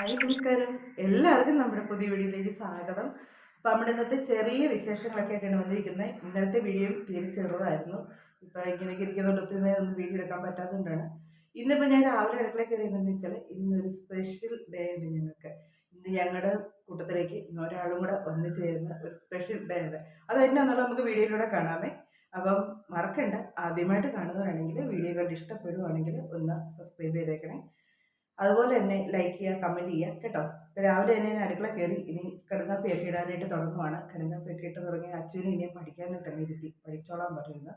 Hi നമസ്കാരം. എല്ലാവർക്കും നമ്മുടെ പുതിയ വീഡിയോയിലേക്ക് സ്വാഗതം. അപ്പോൾ നമ്മുടെ ഇന്നത്തെ ചെറിയ വിശേഷങ്ങളൊക്കെ ആയിട്ടാണ് വന്നിരിക്കുന്നത്. ഇന്നത്തെ വീഡിയോ തീരെ ചെറുതായിരുന്നു. ഇപ്പം ഇങ്ങനെയൊക്കെ നേരം ഒന്നും വീഡിയോ എടുക്കാൻ പറ്റാത്തതുകൊണ്ടാണ് ഇന്നിപ്പോൾ ഞാൻ രാവിലെ അടുക്കള കയറിയെന്ന് വെച്ചാൽ ഇന്നൊരു സ്പെഷ്യൽ ഡേ ആണ് ഞങ്ങൾക്ക്. ഇന്ന് ഞങ്ങളുടെ കൂട്ടത്തിലേക്ക് ഒരാളും കൂടെ വന്നു ചേരുന്ന ഒരു സ്പെഷ്യൽ ഡേ ആണ്. അത് എന്നാന്നുള്ളത് നമുക്ക് വീഡിയോയിലൂടെ കാണാമേ. അപ്പം മറക്കണ്ട. ആദ്യമായിട്ട് കാണുന്നവരാണെങ്കിൽ വീഡിയോ കണ്ട് ഇഷ്ടപ്പെടുവാണെങ്കിൽ ഒന്ന് സബ്സ്ക്രൈബ് ചെയ്തേക്കണേ. അതുപോലെ തന്നെ ലൈക്ക് ചെയ്യുക കമന്റ് ചെയ്യുക കേട്ടോ? രാവിലെ തന്നെ ഞാൻ അടുക്കള കയറി ഇനി കിടങ്ങാപ്പിയൊക്കെ ഇടാനായിട്ട് തുടങ്ങുവാണ്. കിടങ്ങാപ്പിയൊക്കെ ഇട്ട് തുടങ്ങി അച്ഛനും ഇനിയും പഠിക്കാനായിട്ട് ഇരുത്തി പഠിച്ചോളാൻ പറയുന്നത്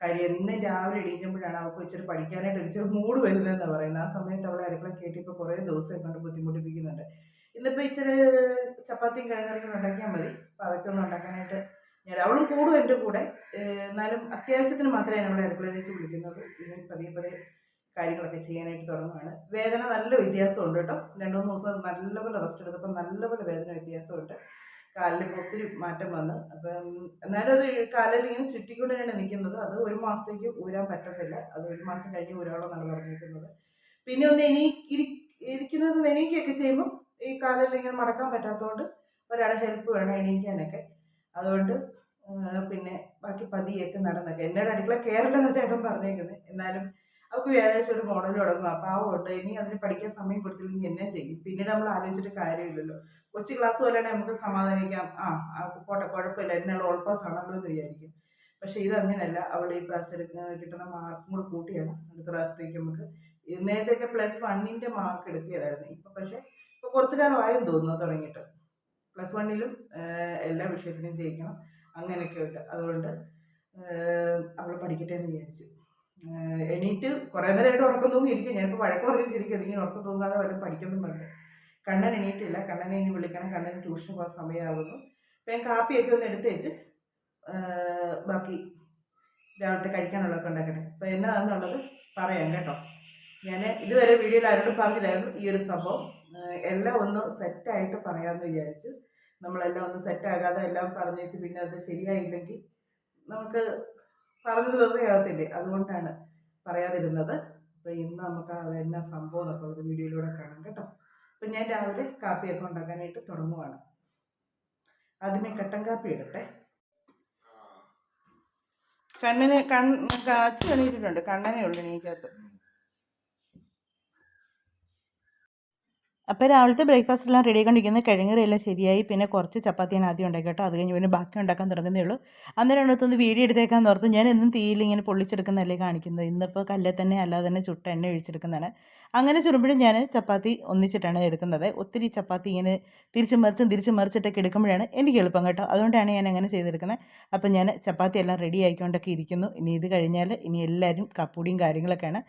കാര്യം എന്നും രാവിലെ എണീക്കുമ്പോഴാണ് അവൾക്ക് ഇച്ചിരി പഠിക്കാനായിട്ട് ഇച്ചിരി മൂഡ് വരുന്നതെന്ന് പറയുന്നത്. ആ സമയത്ത് അവളെ അടുക്കള കയറ്റിയപ്പോൾ കുറേ ദിവസം കൊണ്ട് ബുദ്ധിമുട്ടിപ്പിക്കുന്നുണ്ട്. ഇന്നിപ്പോൾ ഇച്ചിരി ചപ്പാത്തിയും കിഴങ്ങറിയും ഉണ്ടാക്കിയാൽ മതി. അപ്പോൾ അതൊക്കെ ഒന്ന് ഉണ്ടാക്കാനായിട്ട് ഞാൻ അവളും കൂടും എന്റെ കൂടെ. എന്നാലും അത്യാവശ്യത്തിന് മാത്രമേ നമ്മളെ അടുക്കളയിലേക്ക് വിളിക്കുന്നത്. ഇനി പതിയെ പതിയെ കാര്യങ്ങളൊക്കെ ചെയ്യാനായിട്ട് തുടങ്ങുകയാണ് വേദന നല്ല വ്യത്യാസമുണ്ട് കേട്ടോ. രണ്ട് മൂന്ന് ദിവസം നല്ലപോലെ റെസ്റ്റ് എടുത്തപ്പോൾ നല്ലപോലെ വേദന വ്യത്യാസമുണ്ട്. കാലിൽ ഒത്തിരി മാറ്റം വന്നു. അപ്പം എന്നാലും അത് കാലിൽ ഇങ്ങനെ ചുറ്റിക്കൊണ്ട് തന്നെയാണ് നിൽക്കുന്നത്. അത് ഒരു മാസത്തേക്ക് ഊരാൻ പറ്റത്തില്ല. അത് ഒരു മാസം കഴിഞ്ഞ് ഊരാളെന്നാണ് പറഞ്ഞിരിക്കുന്നത്. പിന്നെ ഒന്ന് എണീ ഇരി ഇരിക്കുന്നത് എണീക്കൊക്കെ ചെയ്യുമ്പോൾ ഈ കാലിൽ ഇങ്ങനെ മടക്കാൻ പറ്റാത്തതുകൊണ്ട് ഒരാളെ ഹെൽപ്പ് വേണം എണീക്കാനൊക്കെ. അതുകൊണ്ട് പിന്നെ ബാക്കി പതിയൊക്കെ നടന്നൊക്കെ. എന്നോട് അടുക്കള കയറില്ലെന്ന് ചേട്ടൻ പറഞ്ഞേക്കുന്നത് എന്നാലും അവൾക്ക് വ്യാഴാഴ്ച ഒരു മോഡൽ തുടങ്ങും. ആ പാവമുണ്ട് ഇനി അതിന് പഠിക്കാൻ സമയം കൊടുത്തില്ലെങ്കിൽ എന്നെ ചെയ്യും? പിന്നീട് നമ്മൾ ആലോചിച്ചിട്ട് കാര്യമില്ലല്ലോ. കൊച്ചു ക്ലാസ് പോലെയാണെങ്കിൽ നമുക്ക് സമാധാനിക്കാം. ആ പോട്ടെ കുഴപ്പമില്ല. എന്നുള്ള ഓൾപാസ് ആണല്ലോ എന്ന് വിചാരിക്കും. പക്ഷേ അങ്ങനെയല്ല. അവൾ ഈ പ്രാവശ്യം കിട്ടുന്ന മാർക്കും കൂടെ കൂട്ടിയാണ്. അടുത്ത പ്രാവശ്യത്തേക്ക് നമുക്ക് നേരത്തെ നേരത്തെയൊക്കെ പ്ലസ് വണ്ണിന്റെ മാർക്ക് എടുക്കുകയായിരുന്നു. ഇപ്പം പക്ഷേ ഇപ്പോൾ കുറച്ച് കാലമായും തോന്നുന്നു തുടങ്ങിയിട്ട്. പ്ലസ് വണ്ണിലും എല്ലാ വിഷയത്തിലും ജയിക്കണം. അങ്ങനെയൊക്കെ ഉണ്ട്. അതുകൊണ്ട് അവൾ പഠിക്കട്ടെ എന്ന് വിചാരിച്ചു. എണീറ്റ് കുറേ നേരമായിട്ട് ഉറക്കം ഇരിക്കും ഞാനിപ്പോൾ വഴക്ക് പറഞ്ഞിരിക്കും ഇങ്ങനെ ഉറക്കം തൂങ്ങാതെ വല്ലതും പഠിക്കുന്നു പറഞ്ഞു കണ്ണൻ എണീറ്റില്ല. കണ്ണനെ ഇനി വിളിക്കണം. കണ്ണന് ട്യൂഷൻ പോകാൻ സമയമാകുന്നു അപ്പം ഞാൻ കാപ്പിയൊക്കെ ഒന്ന് എടുത്ത് വെച്ച് ബാക്കി രാവിലത്തെ കഴിക്കാനുള്ളതൊക്കെ ഉണ്ടാക്കട്ടെ. അപ്പോൾ എന്നതാണെന്നുള്ളത് പറയാം കേട്ടോ. ഞാൻ ഇതുവരെ വീഡിയോയിൽ ആരോടും പറഞ്ഞില്ലായിരുന്നു. ഈ ഒരു സംഭവം. എല്ലാം ഒന്ന് സെറ്റായിട്ട് പറയാമെന്ന് വിചാരിച്ചു നമ്മളെല്ലാം ഒന്ന് സെറ്റാകാതെ എല്ലാം പറഞ്ഞു വെച്ച് പിന്നെ അത് ശരിയായില്ലെങ്കിൽ നമുക്ക് പറഞ്ഞത് വെറുതെ ആകത്തില്ലേ? അതുകൊണ്ടാണ് പറയാതിരുന്നത്. അപ്പോൾ ഇന്ന് നമുക്ക് അതെന്നാ സംഭവം എന്നൊക്കെ ഒരു വീഡിയോയിലൂടെ കാണാം കേട്ടോ. അപ്പം ഞാൻ രാവിലെ കാപ്പിയൊക്കെ ഉണ്ടാക്കാനായിട്ട് തുടങ്ങുവാണ്. ആദ്യമേ കട്ടൻ കാപ്പി ഇടട്ടെ. കണ്ണിന് കണ്ണ് കാച്ചു എണീറ്റിട്ടുണ്ട്. കണ്ണനെ ഉള്ളു എണീക്കകത്ത് അപ്പോൾ രാവിലത്തെ ബ്രേക്ക്ഫാസ്റ്റ് എല്ലാം റെഡി ആയിക്കൊണ്ടിരിക്കുന്നത് എല്ലാം ശരിയായി. പിന്നെ കുറച്ച് ചപ്പാത്തി ഞാൻ ആദ്യം ഉണ്ടാക്കി കേട്ടോ. അത് കഴിഞ്ഞ് പിന്നെ ബാക്കി ഉണ്ടാക്കാൻ തുടങ്ങുന്നേ ഉള്ളൂ. അന്നേരം അടുത്തൊന്ന് വീഡിയോ എടുത്തേക്കാൻ ഓർത്ത് ഞാൻ എന്നും തീയിൽ ഇങ്ങനെ പൊള്ളിച്ചെടുക്കുന്നതല്ലേ കാണിക്കുന്നത്. ഇന്നിപ്പോൾ കല്ലിൽ തന്നെ അല്ലാതെ തന്നെ ചുട്ട എണ്ണ ഒഴിച്ചെടുക്കുന്നതാണ്. അങ്ങനെ ചുരുമ്പോഴും ഞാൻ ചപ്പാത്തി ഒന്നിച്ചിട്ടാണ് എടുക്കുന്നത്. ഒത്തിരി ചപ്പാത്തി ഇങ്ങനെ തിരിച്ച് മറിച്ചും തിരിച്ച് മറിച്ചിട്ടൊക്കെ എടുക്കുമ്പോഴാണ് എനിക്ക് എളുപ്പം കേട്ടോ. അതുകൊണ്ടാണ് ഞാൻ അങ്ങനെ ചെയ്തെടുക്കുന്നത്. അപ്പം ഞാൻ ചപ്പാത്തി എല്ലാം റെഡി ആയിക്കൊണ്ടൊക്കെ ഇരിക്കുന്നു. ഇനി ഇത് കഴിഞ്ഞാൽ ഇനി എല്ലാവരും കപ്പൂടിയും കാര്യങ്ങളൊക്കെയാണ്.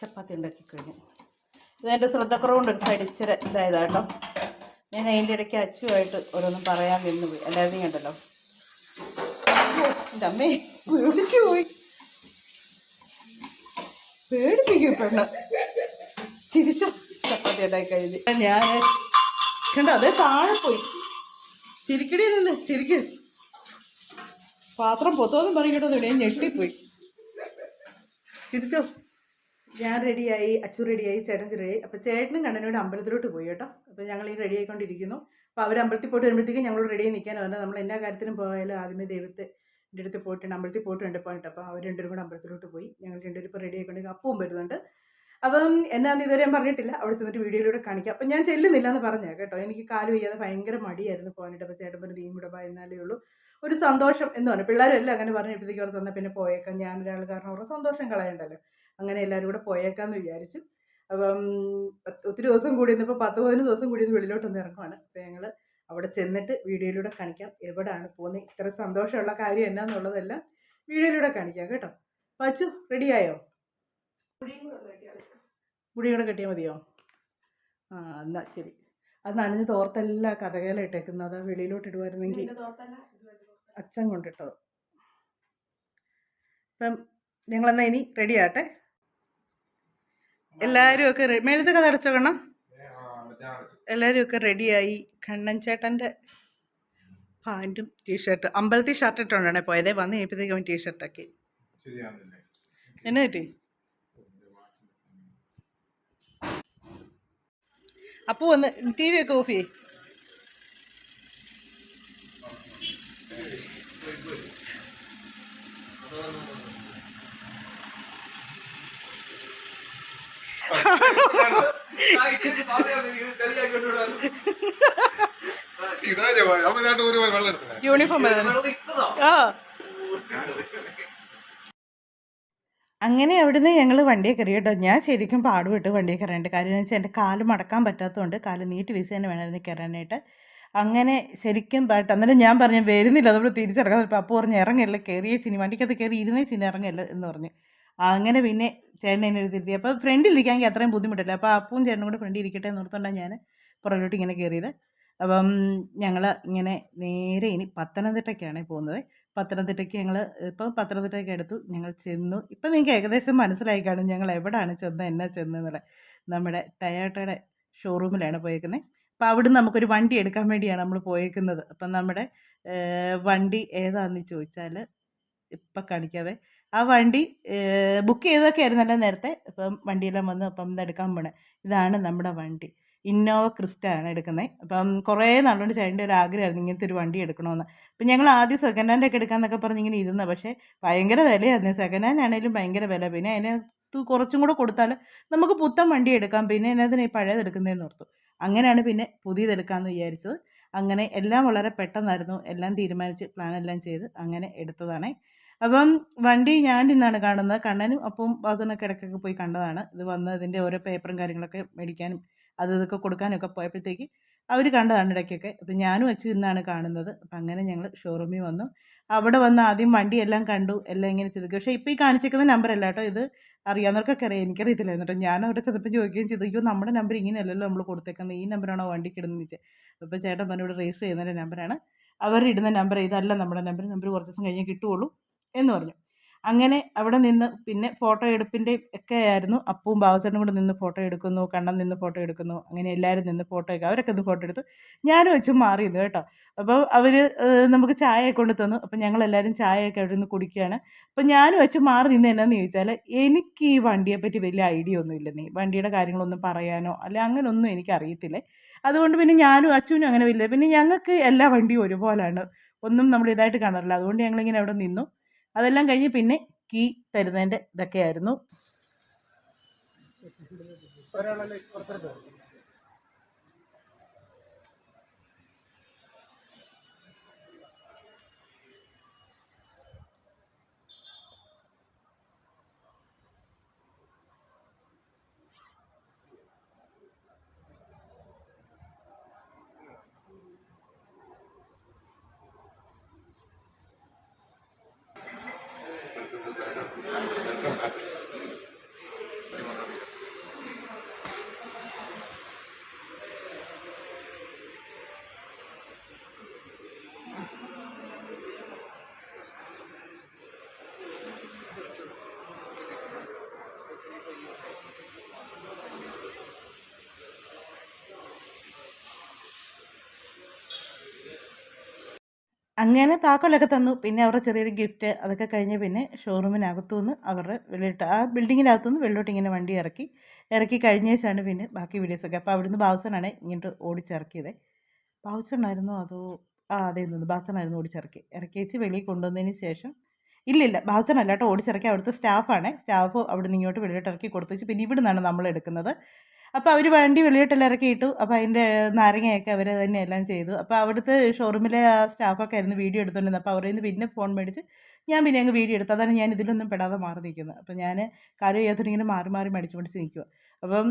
ചപ്പാത്തി ഉണ്ടാക്കി കഴിഞ്ഞു. ഇതെന്റെ ശ്രദ്ധക്കുറവുണ്ട്. ഒരു സൈഡ് ഇച്ചിരി ഇതായതാ കേട്ടോ. ഞാൻ അതിന്റെ ഇടയ്ക്ക് അച്ചുമായിട്ട് ഓരോന്നും പറയാൻ നിന്ന് പോയി. എല്ലാവരും കണ്ടല്ലോ എന്റെ അമ്മേ പേടിച്ചു പോയി. പേടിപ്പിക്കും പെണ്ണ്. ചിരിച്ചു ചപ്പാത്തി ഉണ്ടാക്കി കഴിഞ്ഞു. ഞാൻ കണ്ടോ അതേ താഴെ പോയി. ചിരിക്കടി നിന്ന് ചിരിക്ക്. പാത്രം പൊത്തോന്നും പറയട്ടോ ഞാൻ ഞെട്ടിപ്പോയി. ചിരിച്ചോ? ഞാൻ റെഡിയായി അച്ചു റെഡിയായി ചേട്ടൻ റെഡിയായി. അപ്പോൾ ചേട്ടനും കണ്ണനോട് അമ്പലത്തിലോട്ട് പോയി കേട്ടോ. അപ്പോൾ ഞങ്ങൾ ഈ റെഡി ആയിക്കൊണ്ടിരിക്കുന്നു അപ്പോൾ അവർ അമ്പലത്തിൽ പോയിട്ട് വരുമ്പോഴത്തേക്കും ഞങ്ങൾ റെഡി നിൽക്കാൻ പറഞ്ഞാൽ നമ്മൾ എല്ലാ കാര്യത്തിനും പോയാലും ആദ്യമേ ദൈവത്തെ എന്റെ അടുത്ത് പോയിട്ടുണ്ട്. അമ്പലത്തിൽ പോയിട്ട് ഉണ്ട് പോയിട്ട് അപ്പോൾ അവർ രണ്ടുപേരും കൂടെ അമ്പലത്തിലോട്ട് പോയി. ഞങ്ങൾ രണ്ടുപേരും ഇപ്പോൾ റെഡി ആയിക്കൊണ്ടെങ്കിൽ അപ്പവും വരുന്നുണ്ട്. അപ്പം എന്നാന്ന് ഇതുവരെ ഞാൻ പറഞ്ഞിട്ടില്ല. അവിടെ ചെന്നിട്ട് വീഡിയോയിലൂടെ കാണിക്കാം. അപ്പം ഞാൻ ചെല്ലുന്നില്ല എന്ന് പറഞ്ഞേ കേട്ടോ. എനിക്ക് കാൽ വയ്യാതെ ഭയങ്കര മടിയായിരുന്നു പോകാനായിട്ട്. അപ്പോൾ ചേട്ടൻ പറഞ്ഞ് നീയും ഇവിടെ ഉള്ളൂ. ഒരു സന്തോഷം എന്ന് പറഞ്ഞു. പിള്ളേരും എല്ലാം അങ്ങനെ പറഞ്ഞപ്പോഴത്തേക്കും അവർ തന്നാൽ പിന്നെ പോയേക്കാം. ഞാൻ ഒരാൾ കാരണം അവരുടെ സന്തോഷം കളയണ്ടല്ലോ. അങ്ങനെ എല്ലാവരും കൂടെ പോയേക്കാന്ന് വിചാരിച്ചു. അപ്പം ഒത്തിരി ദിവസം കൂടി ഇന്നിപ്പോൾ പത്ത് പതിനൊന്ന് ദിവസം കൂടി ഇന്ന് വെളിയിലോട്ടൊന്ന് ഇറങ്ങുവാണ്. അപ്പോൾ ഞങ്ങൾ അവിടെ ചെന്നിട്ട് വീഡിയോയിലൂടെ കാണിക്കാം എവിടെയാണ് പോകുന്നത്. ഇത്ര സന്തോഷമുള്ള കാര്യം എന്നാന്നുള്ളതെല്ലാം വീഡിയോയിലൂടെ കാണിക്കാം കേട്ടോ. പച്ചു റെഡിയായോ മുടി കൂടെ കെട്ടിയാൽ മതിയോ? ആ എന്നാ ശരി. അത് നനഞ്ഞ് തോർത്തല്ല കഥകേല ഇട്ടേക്കുന്നത് അതാ വെളിയിലോട്ട് ഇടുമായിരുന്നെങ്കിൽ അച്ഛൻ കൊണ്ടിട്ടത്. അപ്പം ഞങ്ങളെന്നാ ഇനി റെഡി ആട്ടെ എല്ലാവരും ഒക്കെ മേളത്തെ കഥ അടച്ചോക്കണം എല്ലാവരും ഒക്കെ റെഡിയായി കണ്ണൻ ചേട്ടന്റെ പാന്റും ടീഷർട്ട് അമ്പലത്തിൽ ഷർട്ട് ഇട്ടുകൊണ്ടാണ് പോയതേ വന്ന് കഴിഞ്ഞപ്പോഴത്തേക്കും അവൻ ടീഷർട്ടാക്കി എന്നാ പറ്റി? അപ്പോൾ ഒന്ന് ടി വി ഒക്കെ ഓഫ് ചെയ്യേ. Thank ജവാ- അപ്പൊ ഞാൻ ഒരു വെള്ളം എടുത്തേ യൂണിഫോം ആ. അങ്ങനെ അവിടുന്ന് ഞങ്ങൾ വണ്ടിയെ കയറി കേട്ടോ. ഞാൻ ശരിക്കും പാടുപെട്ട് വണ്ടിയെ കയറേണ്ട കാര്യം എന്ന് വെച്ചാൽ എന്റെ കാൽ മടക്കാൻ പറ്റാത്തതുകൊണ്ട് കാൽ നീട്ടി വീസ് തന്നെ വേണമായിരുന്നു കയറാനായിട്ട്. അങ്ങനെ ശരിക്കും പാട്ട്. അന്നേരം ഞാൻ പറഞ്ഞു വരുന്നില്ല. അതുപോലെ തിരിച്ചിറങ്ങാൻ. അപ്പോൾ അപ്പോൾ പറഞ്ഞു ഇറങ്ങില്ല കയറിയ ചിനി. വണ്ടിക്കകത്ത് കയറി ഇരുന്നേ സിനിമ ഇറങ്ങില്ല എന്ന് പറഞ്ഞു. അങ്ങനെ പിന്നെ ചേട്ടൻ എന്നെ തിരുത്തി അപ്പോൾ ഫ്രണ്ടിലിരിക്കാമെങ്കിൽ അത്രയും ബുദ്ധിമുട്ടില്ല? അപ്പോൾ അപ്പവും ചേട്ടനും കൂടെ ഫ്രണ്ടിൽ ഇരിക്കട്ടെ എന്ന് ഓർത്തുകൊണ്ടാണ് ഞാൻ പുറകിലോട്ട് ഇങ്ങനെ കയറിയത് അപ്പം ഞങ്ങൾ ഇങ്ങനെ നേരെ ഇനി പത്തനംതിട്ടയ്ക്കാണ് പോകുന്നത്. പത്തനംതിട്ടയ്ക്ക് ഞങ്ങൾ ഇപ്പം പത്തനംതിട്ടയ്ക്ക് എടുത്തു ഞങ്ങൾ ചെന്നു. ഇപ്പം നിങ്ങൾക്ക് ഏകദേശം മനസ്സിലായി കാണും ഞങ്ങൾ എവിടെയാണ് ചെന്നത് എന്നാ ചെന്നെന്നുള്ളത് നമ്മുടെ ടയോട്ടയുടെ ഷോറൂമിലാണ് പോയേക്കുന്നത് അപ്പോൾ അവിടെ അവിടുന്ന് നമുക്കൊരു വണ്ടി എടുക്കാൻ വേണ്ടിയാണ് നമ്മൾ പോയേക്കുന്നത്. അപ്പം നമ്മുടെ വണ്ടി ഏതാണെന്ന് ചോദിച്ചാൽ ഇപ്പം കാണിക്കാവേ. ആ വണ്ടി ബുക്ക് ചെയ്തൊക്കെ ആയിരുന്നല്ലോ നേരത്തെ? ഇപ്പം വണ്ടിയെല്ലാം വന്ന് അപ്പം ഇതെടുക്കാൻ പോണേ. ഇതാണ് നമ്മുടെ വണ്ടി. ഇന്നോവ ക്രിസ്റ്റ ആണ് എടുക്കുന്നത് അപ്പം കുറേ നാളുകൊണ്ട് ചേട്ടന്റെ ഒരു ആഗ്രഹമായിരുന്നു ഇങ്ങനത്തെ ഒരു വണ്ടി എടുക്കണമെന്ന് അപ്പം ഞങ്ങൾ ആദ്യം സെക്കൻഡ് ഹാൻഡ് ഒക്കെ എടുക്കാമെന്നൊക്കെ പറഞ്ഞ് ഇങ്ങനെ ഇരുന്ന. പക്ഷേ ഭയങ്കര വിലയായിരുന്നു. സെക്കൻഡ് ഹാൻഡ് ആണെങ്കിലും ഭയങ്കര വില. പിന്നെ അതിനകത്ത് കുറച്ചും കൂടെ കൊടുത്താൽ നമുക്ക് പുത്തൻ വണ്ടി എടുക്കാം. പിന്നെ അതിനകത്തിന് ഈ പഴയത് എടുക്കുന്നതെന്ന് ഓർത്തു. അങ്ങനെയാണ് പിന്നെ പുതിയത് എടുക്കാമെന്ന് വിചാരിച്ചത്. അങ്ങനെ എല്ലാം വളരെ പെട്ടെന്നായിരുന്നു. എല്ലാം തീരുമാനിച്ച് പ്ലാൻ എല്ലാം ചെയ്ത് അങ്ങനെ എടുത്തതാണേ. അപ്പം വണ്ടി ഞാൻ ഇന്നാണ് കാണുന്നത്. കണ്ണനും അപ്പം ബാസുനൊക്കെ ഇടയ്ക്കൊക്കെ പോയി കണ്ടതാണ്. ഇത് വന്ന് ഇതിന്റെ ഓരോ പേപ്പറും കാര്യങ്ങളൊക്കെ മേടിക്കാനും അത് ഇതൊക്കെ കൊടുക്കാനൊക്കെ പോയപ്പോഴത്തേക്ക് അവർ കണ്ടതാണ് ഇടയ്ക്കൊക്കെ. അപ്പം ഞാനും വെച്ച് ഇന്നാണ് കാണുന്നത്. അപ്പം അങ്ങനെ ഞങ്ങൾ ഷോറൂമിൽ വന്നു. അവിടെ വന്ന് ആദ്യം വണ്ടി എല്ലാം കണ്ടു. എല്ലാം ഇങ്ങനെ ചെയ്തു. പക്ഷേ ഇപ്പോൾ ഈ കാണിച്ചിരിക്കുന്ന നമ്പർ അല്ല കേട്ടോ ഇത്. അറിയാവുന്നവർക്കൊക്കെ അറിയാം. എനിക്കറിയത്തില്ലായിരുന്നു കേട്ടോ. ഞാൻ അവിടെ ചെന്നപ്പോൾ ചോദിക്കുകയും ചെയ്തു. അയ്യോ നമ്മുടെ നമ്പർ ഇങ്ങനെയല്ലല്ലോ നമ്മൾ കൊടുത്തേക്കുന്നത്. ഈ നമ്പറാണോ വണ്ടി കിടന്നു വെച്ചത് അപ്പോൾ ചേട്ടൻ പറഞ്ഞു ഇവിടെ രജിസ്റ്റർ ചെയ്യുന്നതിന്റെ നമ്പറാണ് അവർ ഇടുന്ന നമ്പർ ഇതല്ല നമ്മുടെ നമ്പർ നമ്പർ കുറച്ച് ദിവസം കഴിഞ്ഞേ കിട്ടുകയുള്ളൂ. എന്ന് പറഞ്ഞു. അങ്ങനെ അവിടെ നിന്ന് പിന്നെ ഫോട്ടോ എടുപ്പിന്റെ ഒക്കെ ആയിരുന്നു. അപ്പവും ബാബുസേട്ടനും കൂടെ നിന്ന് ഫോട്ടോ എടുക്കുന്നു കണ്ണൻ നിന്ന് ഫോട്ടോ എടുക്കുന്നു അങ്ങനെ എല്ലാവരും നിന്ന് ഫോട്ടോ ഒക്കെ അവരൊക്കെ നിന്ന് ഫോട്ടോ എടുത്തു. ഞാനും വെച്ചും മാറിയിരുന്നു കേട്ടോ. അപ്പോൾ അവർ നമുക്ക് ചായ കൊണ്ട് തന്നു. അപ്പം ഞങ്ങളെല്ലാവരും ചായയൊക്കെ അവിടെ നിന്ന് കുടിക്കുകയാണ്. അപ്പം ഞാനും വെച്ച് മാറി നിന്ന് എന്നാന്ന് ചോദിച്ചാൽ എനിക്ക് ഈ വണ്ടിയെപ്പറ്റി വലിയ ഐഡിയ ഒന്നും നീ വണ്ടിയുടെ കാര്യങ്ങളൊന്നും പറയാനോ? അല്ലെ എനിക്ക് അറിയത്തില്ലേ? അതുകൊണ്ട് പിന്നെ ഞാനും അച്ഛനും അങ്ങനെ വലിയ പിന്നെ ഞങ്ങൾക്ക് എല്ലാ വണ്ടിയും ഒരുപോലെയാണ് ഒന്നും നമ്മൾ ഇതായിട്ട് കാണാറില്ല. അതുകൊണ്ട് ഞങ്ങളിങ്ങനെ അവിടെ നിന്നു. അതെല്ലാം കഴിഞ്ഞ് പിന്നെ കീ തരുന്നതിന്റെ ഇതൊക്കെയായിരുന്നു. അങ്ങനെ താക്കോലൊക്കെ തന്നു. പിന്നെ അവരുടെ ചെറിയൊരു ഗിഫ്റ്റ് അതൊക്കെ കഴിഞ്ഞ് പിന്നെ ഷോറൂമിനകത്തു നിന്ന് അവരുടെ വെളിയിട്ട് ആ ബിൽഡിങ്ങിനകത്തു നിന്ന് വെള്ളോട്ട് ഇങ്ങനെ വണ്ടി ഇറക്കി ഇറക്കി കഴിഞ്ഞ ശേഷമാണ് പിന്നെ ബാക്കി വീഡിയോസൊക്കെ അപ്പോൾ അവിടുന്ന് ബാബുസനാണ് ഇങ്ങോട്ട് ഓടിച്ചിറക്കിയത്. ബാബുസനായിരുന്നോ അതോ? ആ അതെ നിന്ന്. ബാസനായിരുന്നു ഓടിച്ചിറക്കി. ഇറക്കി വെച്ച് വെളിയിൽ കൊണ്ടുവന്നതിന് ശേഷം ഇല്ലില്ല ബാസനല്ല കേട്ടോ. ഓടിച്ചിറക്കി അവിടുത്തെ സ്റ്റാഫാണ്. സ്റ്റാഫ് അവിടെ നിന്ന് ഇങ്ങോട്ട് വെളിയിലോട്ട് ഇറക്കി കൊടുത്തു പിന്നെ ഇവിടെ നിന്നാണ് നമ്മൾ എടുക്കുന്നത്. അപ്പോൾ അവർ വണ്ടി വെളിയിട്ടെല്ലാം ഇറക്കിയിട്ടു. അപ്പോൾ അതിന്റെ നാരങ്ങയൊക്കെ അവർ തന്നെ എല്ലാം ചെയ്തു. അപ്പോൾ അവിടുത്തെ ഷോറൂമിലെ ആ സ്റ്റാഫൊക്കെ ആയിരുന്നു വീഡിയോ എടുത്തുകൊണ്ടിരുന്നത് അപ്പോൾ അവരിൽ നിന്ന് പിന്നെ ഫോൺ മേടിച്ച് ഞാൻ പിന്നെ അങ്ങ് വീഡിയോ എടുത്തു. അതാണ് ഞാൻ ഇതിലൊന്നും പെടാതെ മാറി നിൽക്കുന്നത്. അപ്പോൾ ഞാൻ കാര്യം ചെയ്യാത്തതിന് ഇങ്ങനെ മാറി മാറി മേടിച്ചു പിടിച്ച് നിൽക്കുക അപ്പം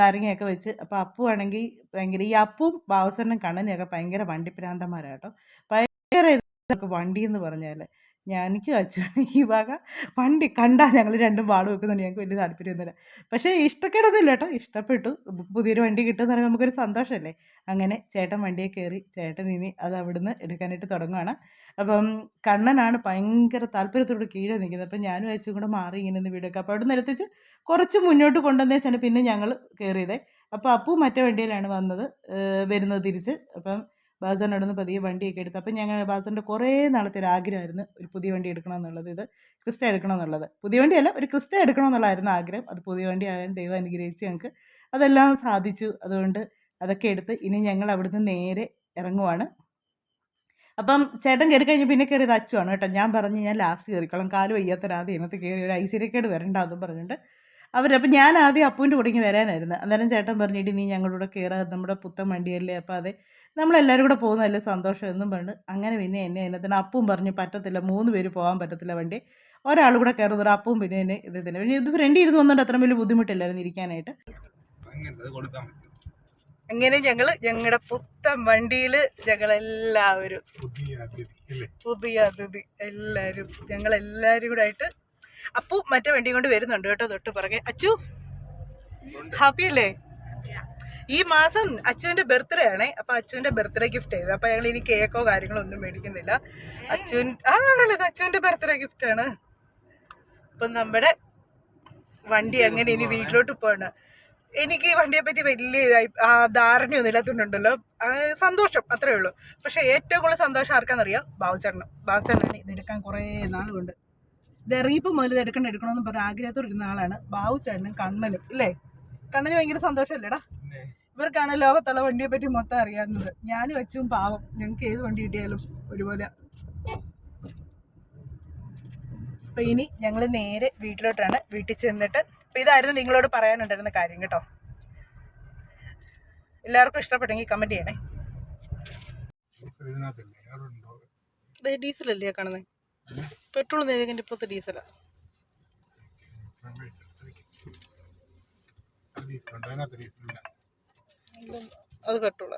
നാരങ്ങയൊക്കെ വെച്ച്. അപ്പോൾ അപ്പു ആണെങ്കിൽ ഭയങ്കര ഈ അപ്പും ബാബുസറിനും കണ്ണനെയൊക്കെ ഭയങ്കര വണ്ടിപ്രാന്തന്മാരാട്ടോ ഭയങ്കര ഇതൊക്കെ വണ്ടി എന്ന് പറഞ്ഞാൽ എനിക്ക് അച്ഛൻ ഈ വക വണ്ടി കണ്ടാൽ ഞങ്ങൾ രണ്ടും പാട് വെക്കുന്നുണ്ട് ഞങ്ങൾക്ക് വലിയ താല്പര്യമൊന്നുമില്ല പക്ഷേ ഇഷ്ടക്കേടൊന്നുമില്ല കേട്ടോ. ഇഷ്ടപ്പെട്ടു. പുതിയൊരു വണ്ടി കിട്ടുമെന്ന് പറയുമ്പോൾ നമുക്കൊരു സന്തോഷമല്ലേ? അങ്ങനെ ചേട്ടൻ വണ്ടിയെ കയറി ചേട്ടൻ ഇനി അത് അവിടുന്ന് എടുക്കാനായിട്ട് തുടങ്ങുകയാണ് അപ്പം കണ്ണനാണ് ഭയങ്കര താല്പര്യത്തോട് കീഴെ നിൽക്കുന്നത്. അപ്പം ഞാനും അയച്ചും കൂടെ മാറി ഇങ്ങനെ ഒന്ന് വീടൊക്കെ അപ്പോൾ അവിടുന്ന് എടുത്തിച്ച് കുറച്ച് മുന്നോട്ട് കൊണ്ടുവന്നേ വെച്ചാണ് പിന്നെ ഞങ്ങൾ കയറിയതേ. അപ്പോൾ അപ്പു മറ്റേ വണ്ടിയിലാണ് വന്നത് വരുന്നത് തിരിച്ച്. അപ്പം നിന്ന് പതിയെ വണ്ടിയൊക്കെ എടുത്ത്. അപ്പം ഞങ്ങൾ ബാസന്റെ കുറേ നാളത്തെ ഒരു ആഗ്രഹമായിരുന്നു ഒരു പുതിയ വണ്ടി എടുക്കണം എന്നുള്ളത് ഇത് ക്രിസ്റ്റ എടുക്കണം എന്നുള്ളത് പുതിയ വണ്ടിയല്ല ഒരു ക്രിസ്റ്റ എടുക്കണം എന്നുള്ളതായിരുന്നു ആഗ്രഹം. അത് പുതിയ വണ്ടി ആകാൻ ദൈവം അനുഗ്രഹിച്ച് ഞങ്ങൾക്ക് അതെല്ലാം സാധിച്ചു. അതുകൊണ്ട് അതൊക്കെ എടുത്ത് ഇനി ഞങ്ങൾ അവിടുന്ന് നേരെ ഇറങ്ങുവാണ്. അപ്പം ചേട്ടൻ കയറി കഴിഞ്ഞ് പിന്നെ കയറിയത് അച്ചുവാണ് കേട്ടോ. ഞാൻ പറഞ്ഞ് ഞാൻ ലാസ്റ്റ് കയറിക്കോളാം. കാൽ വയ്യാത്തരാതെ ഇതിനകത്ത് കയറി ഒരു ഐശ്വര്യക്കേട് വരണ്ട പറഞ്ഞിട്ട് അവരപ്പം ഞാൻ ആദ്യം അപ്പൂന്റെ കൂടെ വരാനായിരുന്നു. അന്നേരം ചേട്ടൻ പറഞ്ഞിട്ട് നീ ഞങ്ങളുടെ കൂടെ കയറാ നമ്മുടെ പുത്തൻ വണ്ടിയല്ലേ. അപ്പോൾ അതെ നമ്മളെല്ലാവരും കൂടെ പോകുന്നതല്ലേ സന്തോഷം എന്നും പറഞ്ഞ് അങ്ങനെ പിന്നെ എന്നെ അതിനകത്തിന് അപ്പവും പറഞ്ഞു പറ്റത്തില്ല മൂന്ന് പേര് പോകാൻ പറ്റത്തില്ല വണ്ടി. ഒരാൾ കൂടെ കയറുന്നൊരു അപ്പവും പിന്നെ എന്നെ ഇത് തന്നെ. പിന്നെ ഇത് ഫ്രണ്ട് ഇരുന്ന് വന്നുകൊണ്ട് അത്ര വലിയ ബുദ്ധിമുട്ടില്ലായിരുന്നു ഇരിക്കാനായിട്ട്. അങ്ങനത്തെ കൊടുക്കാൻ പറ്റും അങ്ങനെ ഞങ്ങൾ ഞങ്ങളുടെ പുത്തൻ വണ്ടിയിൽ ഞങ്ങളെല്ലാവരും. പുതിയ അതിഥി അല്ലേ? പുതിയ അതിഥി എല്ലാവരും ഞങ്ങൾ എല്ലാവരും കൂടെ ആയിട്ട് അപ്പു മറ്റേ വണ്ടി കൊണ്ട് വരുന്നുണ്ട് കേട്ടോ തൊട്ട് പുറകെ. അച്ചു ഹാപ്പി അല്ലേ ഈ മാസം അച്ചുവിന്റെ ബർത്ത്ഡേ ആണേ. അപ്പൊ അച്ചുവിന്റെ ബർത്ത്ഡേ ഗിഫ്റ്റ് ചെയ്തു. അപ്പൊ ഞങ്ങൾ ഇനി കേക്കോ കാര്യങ്ങളോ ഒന്നും മേടിക്കുന്നില്ല. അച്ചുവിൻ ആണല്ലോ അച്ചുവിന്റെ ബർത്ത്ഡേ ഗിഫ്റ്റ് ആണ്. അപ്പൊ നമ്മുടെ വണ്ടി അങ്ങനെ ഇനി വീട്ടിലോട്ട് പോവാണ്. എനിക്ക് ഈ വണ്ടിയെ പറ്റി വലിയ ധാരണയൊന്നും ഇല്ലാത്തതുകൊണ്ടുണ്ടല്ലോ സന്തോഷം അത്രേ ഉള്ളൂ. പക്ഷെ ഏറ്റവും കൂടുതൽ സന്തോഷം ആർക്കാണെന്നറിയാം ബാബുചേട്ടന്. ബാബുചേട്ടനാണ് ഇതെടുക്കാൻ കുറേ നാളുകൊണ്ട് ഇറങ്ങിയപ്പോൾ മുതൽ ഇത് എടുക്കണം എടുക്കണമെന്ന് പറഞ്ഞ ആഗ്രഹത്തോടെ ഇരുന്ന ആളാണ് ബാബു ചേട്ടനും കണ്ണനും ഇല്ലേ? കണ്ണന് ഭയങ്കര സന്തോഷമല്ലേടാ? ഇവർക്കാണ് ലോകത്തുള്ള വണ്ടിയെ പറ്റി മൊത്തം അറിയാവുന്നത്. ഞാനും അച്ചും പാവം. ഞങ്ങൾക്ക് ഏത് വണ്ടി കിട്ടിയാലും ഒരുപോലെ. അപ്പൊ ഇനി ഞങ്ങൾ നേരെ വീട്ടിലോട്ടാണ്. വീട്ടിൽ ചെന്നിട്ട് അപ്പൊ ഇതായിരുന്നു നിങ്ങളോട് പറയാനുണ്ടായിരുന്ന കാര്യം കേട്ടോ. എല്ലാവർക്കും ഇഷ്ടപ്പെട്ടെങ്കിൽ കമന്റ് ചെയ്യണേ. ഡീസലല്ലേ കാണുന്നത് പെട്രോൾ നേരിന്റെ ഇപ്പോഴത്തെ ഡീസലാണ് അത് പെട്രോൾ.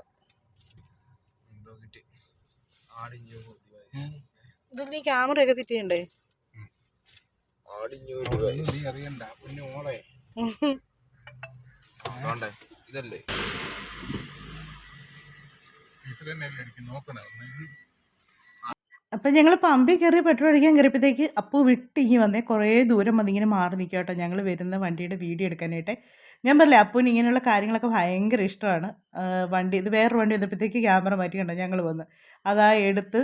എന്തോ കിട്ടി ക്യാമറ നീ ക്യാമറയൊക്കെ ഫിറ്റ് ചെയ്യണ്ടേ? നീ ഇതല്ലേ നോക്കണേ അപ്പം ഞങ്ങൾ പമ്പി കയറി പെട്രോൾ അടിക്കാൻ കയറിയപ്പോഴത്തേക്ക് അപ്പു വിട്ട് ഇങ്ങനെ വന്നേ. കുറേ ദൂരം വന്ന് ഇങ്ങനെ മാറി നിൽക്കുക കേട്ടോ. ഞങ്ങൾ വരുന്ന വണ്ടിയുടെ വീഡിയോ എടുക്കാനായിട്ട്. ഞാൻ പറഞ്ഞില്ലേ അപ്പുവിന് ഇങ്ങനെയുള്ള കാര്യങ്ങളൊക്കെ ഭയങ്കര ഇഷ്ടമാണ്. വണ്ടി ഇത് വേറൊരു വണ്ടി വന്നപ്പോഴത്തേക്ക് ക്യാമറ മാറ്റി കണ്ടോ? ഞങ്ങൾ വന്ന്. അതാ എടുത്ത്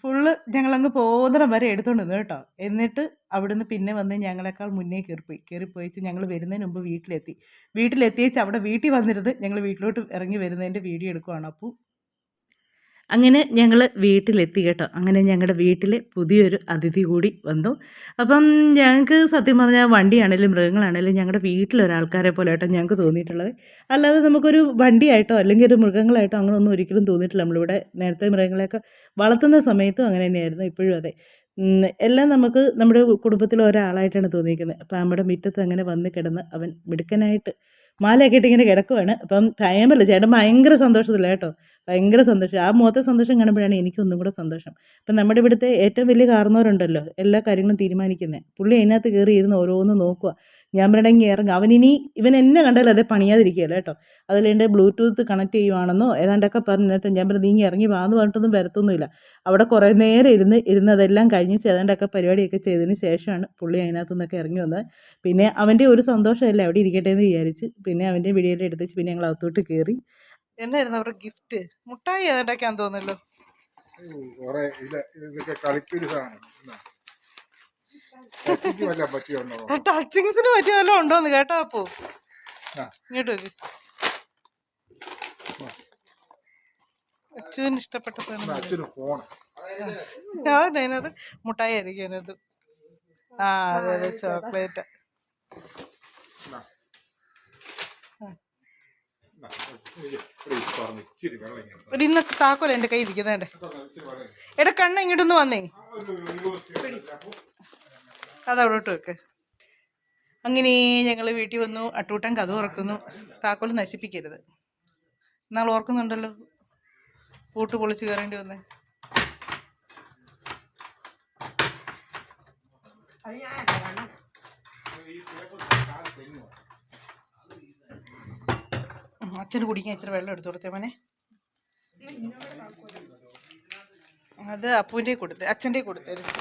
ഫുള്ള് ഞങ്ങളങ്ങ് പോകുന്നിടം വരെ എടുത്തോണ്ട് നിന്നു കേട്ടോ. എന്നിട്ട് അവിടുന്ന് പിന്നെ വന്ന് ഞങ്ങളെക്കാൾ മുന്നേ കയറിപ്പോയി കയറിപ്പോയിച്ച് ഞങ്ങൾ വരുന്നതിന് മുമ്പ് വീട്ടിലെത്തി. വീട്ടിലെത്തിയേച്ച് അവിടെ വീട്ടിൽ വന്നിരുന്ന് ഞങ്ങൾ വീട്ടിലോട്ട് ഇറങ്ങി വരുന്നതിന്റെ വീഡിയോ എടുക്കുവാണ് അപ്പു. അങ്ങനെ ഞങ്ങൾ വീട്ടിലെത്തി കേട്ടോ. അങ്ങനെ ഞങ്ങളുടെ വീട്ടിൽ പുതിയൊരു അതിഥി കൂടി വന്നു. അപ്പം ഞങ്ങൾക്ക് സത്യം പറഞ്ഞാൽ വണ്ടിയാണേലും മൃഗങ്ങളാണേലും ഞങ്ങളുടെ വീട്ടിലൊരാൾക്കാരെ പോലെ കേട്ടോ ഞങ്ങൾക്ക് തോന്നിയിട്ടുള്ളത്. അല്ലാതെ നമുക്കൊരു വണ്ടിയായിട്ടോ അല്ലെങ്കിൽ ഒരു മൃഗങ്ങളായിട്ടോ അങ്ങനെ ഒന്നും ഒരിക്കലും തോന്നിയിട്ടില്ല. നമ്മളിവിടെ നേരത്തെ മൃഗങ്ങളെയൊക്കെ വളർത്തുന്ന സമയത്തും അങ്ങനെ തന്നെയായിരുന്നു ഇപ്പോഴും അതെ. എല്ലാം നമുക്ക് നമ്മുടെ കുടുംബത്തിലെ ഒരാളായിട്ടാണ് തോന്നിയിരിക്കുന്നത്. അപ്പം നമ്മുടെ മുറ്റത്ത് അങ്ങനെ വന്ന് കിടന്ന് അവൻ മിടുക്കനായിട്ട് മാലയൊക്കെ ഇട്ട് ഇങ്ങനെ കിടക്കുവാണ്. അപ്പം ഭയമല്ല ചേട്ടൻ ഭയങ്കര സന്തോഷത്തില്ല കേട്ടോ. ഭയങ്കര സന്തോഷം. ആ മുഖത്തെ സന്തോഷം കാണുമ്പോഴാണ് എനിക്കൊന്നും കൂടെ സന്തോഷം. അപ്പം നമ്മുടെ ഇവിടുത്തെ ഏറ്റവും വലിയ കാരണവരുണ്ടല്ലോ എല്ലാ കാര്യങ്ങളും തീരുമാനിക്കുന്നത് പുള്ളി അതിനകത്ത് കയറി ഇരുന്ന് ഓരോന്ന് നോക്കുക ഞാൻ പറയണമെങ്കിൽ ഇറങ്ങുക ഇനി ഇവൻ എന്നെ കണ്ടാലും അതേ പണിയാതിരിക്കുകയല്ലോ കേട്ടോ. അതിലെന്റെ ബ്ലൂടൂത്ത് കണക്ട് ചെയ്യുവാണെന്നോ ഏതാണ്ടൊക്കെ പറഞ്ഞിട്ട് ഞാൻ പറഞ്ഞു നീ ഇറങ്ങി വാന്ന് പറഞ്ഞിട്ടൊന്നും വരത്തൊന്നുമില്ല. അവിടെ കുറേ നേരം ഇരുന്ന് ഇരുന്നതെല്ലാം കഴിഞ്ഞ് ഏതാണ്ടൊക്കെ പരിപാടിയൊക്കെ ചെയ്തതിന് ശേഷമാണ് പുള്ളി അതിനകത്തു നിന്നൊക്കെ ഇറങ്ങി വന്നത്. പിന്നെ അവന്റെ ഒരു സന്തോഷമല്ല അവിടെ ഇരിക്കട്ടെ എന്ന് വിചാരിച്ച് പിന്നെ അവന്റെ വീഡിയോയിൽ എടുത്തേച്ച് പിന്നെ ഞങ്ങൾ അകത്തോട്ട് കയറി. എന്നായിരുന്നു അവരുടെ ഗിഫ്റ്റ്? മുട്ടായി വല്ല പറ്റിയുണ്ടോ? ടച്ചിങ്സിന് പറ്റിയ വല്ലതും ഉണ്ടോന്ന് കേട്ടോ അപ്പോ. ഇങ്ങോട്ട് വരൂ. അച്ചുവിന് ഇഷ്ടപ്പെട്ട സാധനം അതിനകത്ത് മുട്ടായി ആയിരിക്കും അതിനകത്ത്. ആ അതെ അതെ ചോക്ലേറ്റ് പറഞ്ഞു ഇച്ചിരി വെള്ളം ഇങ്ങനെ ഒരു ഇന്നത്തെ താക്കോല എന്റെ കയ്യിൽ വെള്ളം എടാ കണ്ണ ഇങ്ങോട്ടൊന്ന് വന്നേ. അതവിടോട്ട് വെക്ക്. അങ്ങനെ ഞങ്ങൾ വീട്ടിൽ വന്നു അട്ടൂട്ടൻ കഥ ഉറക്കുന്നു. താക്കോൽ നശിപ്പിക്കരുത്. എന്നാൽ ഓർക്കുന്നുണ്ടല്ലോ പൂട്ട് പൊളിച്ച് കയറേണ്ടി വന്നേ. ഉം, അച്ഛന് കുടിക്കാൻ ഇച്ചിരി വെള്ളം എടുത്തു കൊടുത്തേ മോനെ. അത് അപ്പൂന്റെ കൊടുത്തേ അച്ഛന്റെ കൊടുത്തായിരുന്നു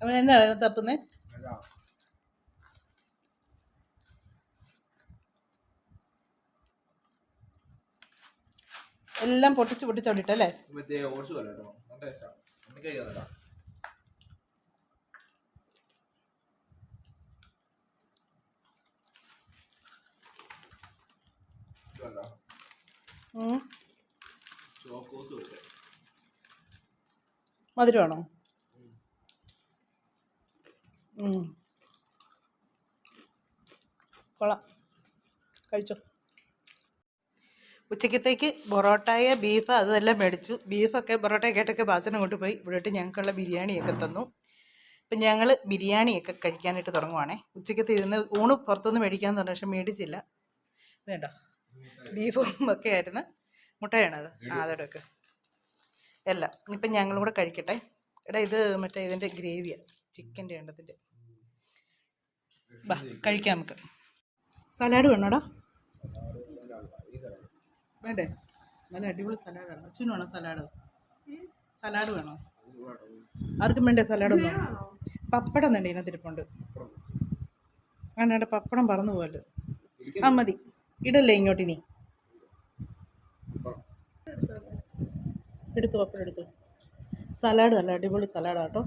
അവൻ തപ്പുന്നേ? എല്ലാം പൊട്ടിച്ച് പൊട്ടിച്ചോണ്ടിട്ടല്ലേ മധുരമാണോ കൊള്ളാം. പോലെ കേട്ടോ നല്ല ടേസ്റ്റാ എനിക്ക് കഴിക്കാതല്ല ഇതല്ല ചോക്കോസ് പോലെ മധുരമാണോ ഉം. കൊള്ളാം കഴിച്ചോ ഉച്ചക്കത്തേക്ക് പൊറോട്ടയ ബീഫ് അതെല്ലാം മേടിച്ചു. ബീഫൊക്കെ പൊറോട്ടയൊക്കെ ആയിട്ടൊക്കെ ബാച്ചനെ കൊണ്ട് പോയി. ഇവിടെയിട്ട് ഞങ്ങൾക്കുള്ള ബിരിയാണിയൊക്കെ തന്നു. അപ്പം ഞങ്ങൾ ബിരിയാണിയൊക്കെ കഴിക്കാനായിട്ട് തുടങ്ങുവാണേ. ഉച്ചക്കത്തെ ഇരുന്ന് ഊണ് പുറത്തുനിന്ന് മേടിക്കാൻ തന്നെ പക്ഷെ മേടിച്ചില്ല. വേണ്ട ബീഫും ഒക്കെ ആയിരുന്നു. മുട്ടയാണത്. ആ അതോടൊക്കെ എല്ലാം. ഇപ്പം ഞങ്ങളും കൂടെ കഴിക്കട്ടെ. എടാ ഇത് മറ്റേ ഇതിന്റെ ഗ്രേവിയാണ് ചിക്കന്റെ എണ്ണത്തിന്റെ. ബാ കഴിക്കാം നമുക്ക്. സലാഡ് വേണോടാ? വേണ്ടേ? നല്ല അടിപൊളി സലാഡാണ് അച്ഛനും വേണോ സലാഡ് സലാഡ് വേണോ? ആർക്കും വേണ്ടേ സലാഡ് ഒന്നും? പപ്പടം തന്നെ ഇതിനകത്ത് ഇരിപ്പുണ്ട് അങ്ങനെ പപ്പടം പറന്നു പോകല്ലോ ആ മതി. ഇടല്ലേ ഇങ്ങോട്ടിനി എടുത്തു പപ്പടം എടുത്തു. സലാഡ് നല്ല അടിപൊളി സലാഡാട്ടോ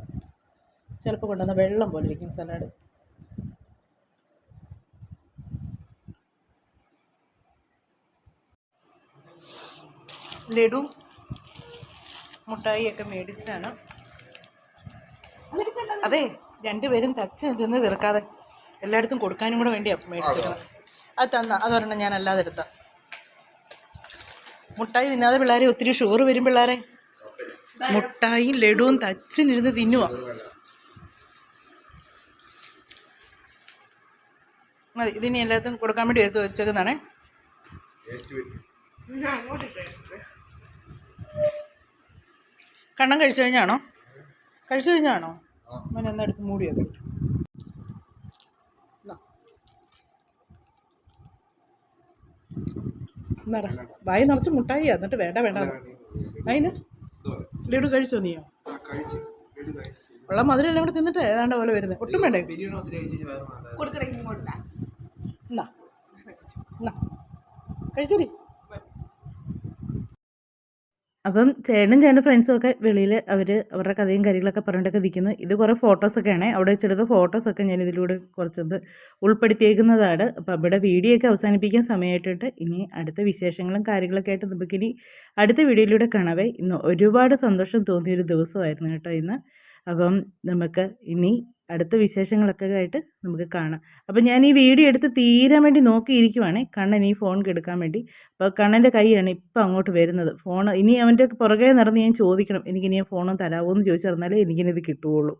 ചിലപ്പോൾ കൊണ്ടുവന്ന വെള്ളം പോലെ ഇരിക്കും സലാഡ് ലഡു മുട്ടായിയൊക്കെ മേടിച്ചാണ്. അതെ രണ്ടുപേരും തച്ച് തിന്ന് തീർക്കാതെ എല്ലായിടത്തും കൊടുക്കാനും കൂടെ വേണ്ടിയാണ് മേടിച്ചിരുന്നത് അത് തന്ന അതൊരെണ്ണം ഞാൻ അല്ലാതെ എടുത്ത. മുട്ടായി തിന്നാതെ പിള്ളേരെ ഒത്തിരി ഷുഗർ വരും പിള്ളേരെ. മുട്ടായും ലഡുവും തച്ചിനിരുന്ന് തിന്നുക മതി ഇതിനി എല്ലാത്തും കൊടുക്കാൻ വേണ്ടി എടുത്ത് വെച്ചേക്കുന്നതാണേ ടേസ്റ്റ് വരും. കണ്ണം കഴിച്ചു കഴിഞ്ഞാണോ? കഴിച്ചു കഴിഞ്ഞാണോ? മോനെ എന്നാ എടുത്ത് മൂടിയൊക്കെ എന്നാടാ വായി നിറച്ച് മുട്ടായി എന്നിട്ട് വേണ്ട വേണ്ട. അതിന് ലഡു കഴിച്ചോ നീയോ? ആ കഴിച്ച്. ലഡു കഴിച്ച്. ഉള്ള മധുരം എല്ലാം കൂടെ തിന്നിട്ട് ഏതാണ്ട് പോലെ വരുന്നത് ഒട്ടും വേണ്ടേ? എന്നാ കഴിച്ചോടി. അപ്പം ചേട്ടനും ചേട്ടന്റെ ഫ്രണ്ട്സും ഒക്കെ വെളിയിൽ അവർ അവരുടെ കഥയും കാര്യങ്ങളൊക്കെ പറഞ്ഞിട്ടൊക്കെ നിൽക്കുന്നു. ഇത് കുറേ ഫോട്ടോസൊക്കെയാണ് അവിടെ വെച്ചെടുത്ത ഫോട്ടോസൊക്കെ ഞാൻ ഇതിലൂടെ കുറച്ചത് ഉൾപ്പെടുത്തിയേക്കുന്നതാണ്. അപ്പോൾ അവിടെ വീഡിയോ ഒക്കെ അവസാനിപ്പിക്കാൻ സമയമായിട്ടുണ്ട്. ഇനി അടുത്ത വിശേഷങ്ങളും കാര്യങ്ങളൊക്കെ ആയിട്ട് നമുക്കിനി അടുത്ത വീഡിയോയിലൂടെ കാണാവേ. ഇന്ന് ഒരുപാട് സന്തോഷം തോന്നിയൊരു ദിവസമായിരുന്നു കേട്ടോ ഇന്ന്. അപ്പം നമുക്ക് ഇനി അടുത്ത വിശേഷങ്ങളൊക്കെ ആയിട്ട് നമുക്ക് കാണാം. അപ്പം ഞാൻ ഈ വീഡിയോ എടുത്ത് തീരാൻ വേണ്ടി നോക്കിയിരിക്കുവാണേ കണ്ണൻ ഈ ഫോൺ എടുക്കാൻ വേണ്ടി. അപ്പോൾ കണ്ണന്റെ കൈയാണ് ഇപ്പം അങ്ങോട്ട് വരുന്നത്. ഫോൺ ഇനി അവന്റെ പുറകെ നടന്ന് ഞാൻ ചോദിക്കണം എനിക്കിനി ഫോണും തരാമോ എന്ന് ചോദിച്ചു തന്നാലേ എനിക്കിനിത് കിട്ടുകയുള്ളൂ